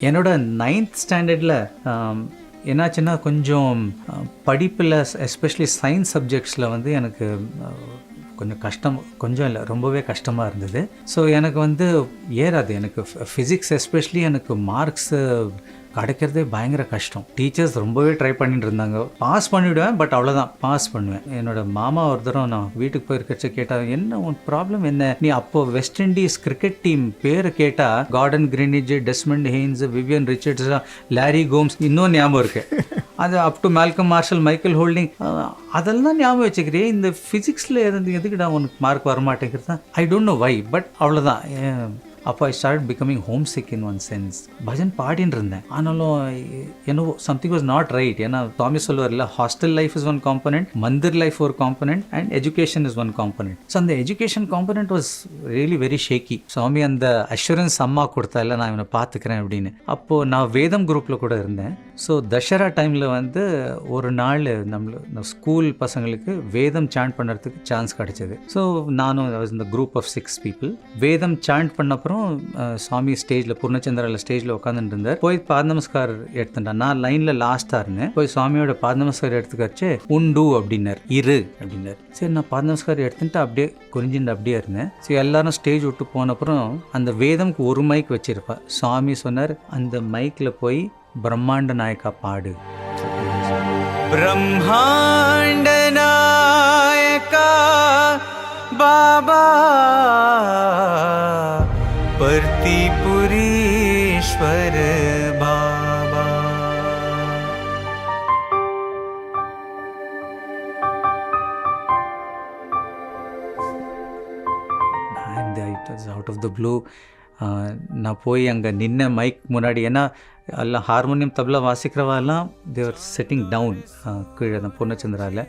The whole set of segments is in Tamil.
என்னோட நைன்த் ஸ்டாண்டர்டில் என்னாச்சுன்னா கொஞ்சம் படிப்பில் எஸ்பெஷலி சயின்ஸ் சப்ஜெக்ட்ஸில் வந்து எனக்கு கொஞ்சம் கஷ்டம் கொஞ்சம் இல்லை ரொம்பவே கஷ்டமாக இருந்தது. ஸோ எனக்கு வந்து ஏறாது. எனக்கு ஃபிசிக்ஸ் எஸ்பெஷலி எனக்கு மார்க்ஸு கிடைக்கிறதே பயங்கர கஷ்டம். டீச்சர்ஸ் ரொம்பவே ட்ரை பண்ணிட்டு இருந்தாங்க. பாஸ் பண்ணிவிடுவேன் பட் அவ்வளோதான் பாஸ் பண்ணுவேன். என்னோட மாமா ஒரு தரம் நான் வீட்டுக்கு போயிருக்கச்ச கேட்டால் என்ன உன் ப்ராப்ளம் என்ன? நீ அப்போ வெஸ்ட் இண்டீஸ் கிரிக்கெட் டீம் பேர் கேட்டால் Gordon Greenidge Desmond Haynes Vivian Richards Larry Gomes இன்னும் ஞாபகம் இருக்குது அது up to Malcolm Marshall Michael Holding அதெல்லாம் ஞாபகம் வச்சுக்கிறே இந்த ஃபிசிக்ஸில் இருந்து எதுக்குடா உனக்கு mark வரமாட்டேங்கிறது? I don't know why but அவ்வளோதான் அப்போ I start becoming homesick in one sense bhajan பாடின்னு இருந்தேன். ஆனாலும் என்னவோ சம்திங் வாஸ் நாட் ரைட் ஏன்னா தாமி சொல்லுவார்ல hostel life is one component mandir life ஒரு component and education is one component so அந்த education component was really very shaky Swami அந்த அஷூரன்ஸ் அம்மா கொடுத்தா இல்லை நான் இவனை பார்த்துக்கிறேன் அப்படின்னு. அப்போது நான் வேதம் குரூப்பில் கூட இருந்தேன். ஸோ தசரா டைமில் வந்து ஒரு நாள் நம்மள ஸ்கூல் பசங்களுக்கு வேதம் சாண்ட் பண்ணுறதுக்கு சான்ஸ் கிடச்சிது. ஸோ நானும் இந்த குரூப் ஆஃப் சிக்ஸ் பீப்புள் வேதம் சாண்ட் பண்ண அப்புறம் ஸ்டேஜில் பூர்ணச்சந்திராவில் ஸ்டேஜில் உட்காந்துட்டு இருந்தார். போய் பாத நமஸ்கார் எடுத்துட்டேன். நான் லைனில் லாஸ்ட்டாக இருந்தேன். போய் சுவாமியோட பாத நமஸ்கார் எடுத்துக்கச்சு உண்டு அப்படின்னார். இரு அப்படின்னார். சரி நான் பாத நமஸ்கார் எடுத்துட்டு அப்படியே குறிஞ்சிட்டு அப்படியே இருந்தேன். ஸோ எல்லாரும் ஸ்டேஜ் விட்டு போன அப்புறம் அந்த வேதம்க்கு ஒரு மைக் வச்சிருப்பா. சுவாமி சொன்னார் அந்த மைக்கில் போய் பிரம்மாண்ட நாயக்கா பாடு பிரம்மாண்ட நாயக்கா Baba பர்த்திபுரீஸ்வர Baba and it was out of the blue நான் போய் அங்கே நின்ன மைக் முன்னாடி ஏன்னா எல்லாம் ஹார்மோனியம் தபலா வாசிக்கிறவாலாம் தேவர் செட்டிங் டவுன் கீழே அந்த பூர்ணச்சந்திராவில்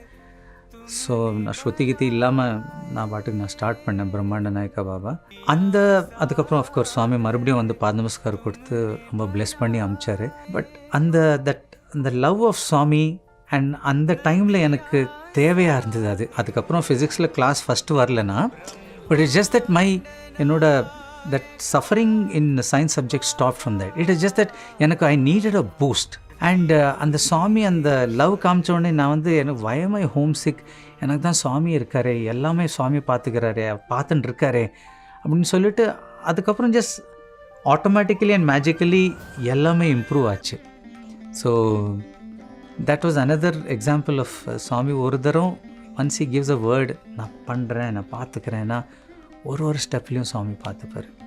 ஸோ நான் ஸ்ருதி கீதி இல்லாமல் நான் பாட்டுக்கு நான் ஸ்டார்ட் பண்ணேன் பிரம்மாண்ட நாயக்கா பாபா. அந்த அதுக்கப்புறம் அஃப்கோர்ஸ் சுவாமி மறுபடியும் வந்து பாத நமஸ்கார் கொடுத்து ரொம்ப பிளெஸ் பண்ணி அமிச்சார். பட் அந்த தட் அந்த லவ் ஆஃப் சுவாமி அண்ட் அந்த டைமில் எனக்கு தேவையாக இருந்தது அது. அதுக்கப்புறம் ஃபிசிக்ஸில் கிளாஸ் ஃபஸ்ட்டு வரலனா but it's just that my that suffering in science subject stop from that it is just that எனக்கு I needed a boost and அந்த சுவாமி அந்த லவ் காமிச்ச உடனே நான் வந்து எனக்கு வயமை ஹோம் சிக் எனக்கு தான் சுவாமி இருக்காரு எல்லாமே சுவாமி பார்த்துக்கிறாரே பார்த்துட்டு இருக்காரே. அப்படின்னு சொல்லிட்டு அதுக்கப்புறம் ஜஸ்ட் ஆட்டோமேட்டிக்கலி அண்ட் மேஜிக்கலி எல்லாமே இம்ப்ரூவ் ஆச்சு. So that was another example of Swami ஒரு தரம் once he gives a word நான் பண்ணுறேன் நான் பார்த்துக்கிறேன்னா ஒரு ஒரு ஸ்டெப்லேயும் சுவாமி பார்த்துப்பாரு.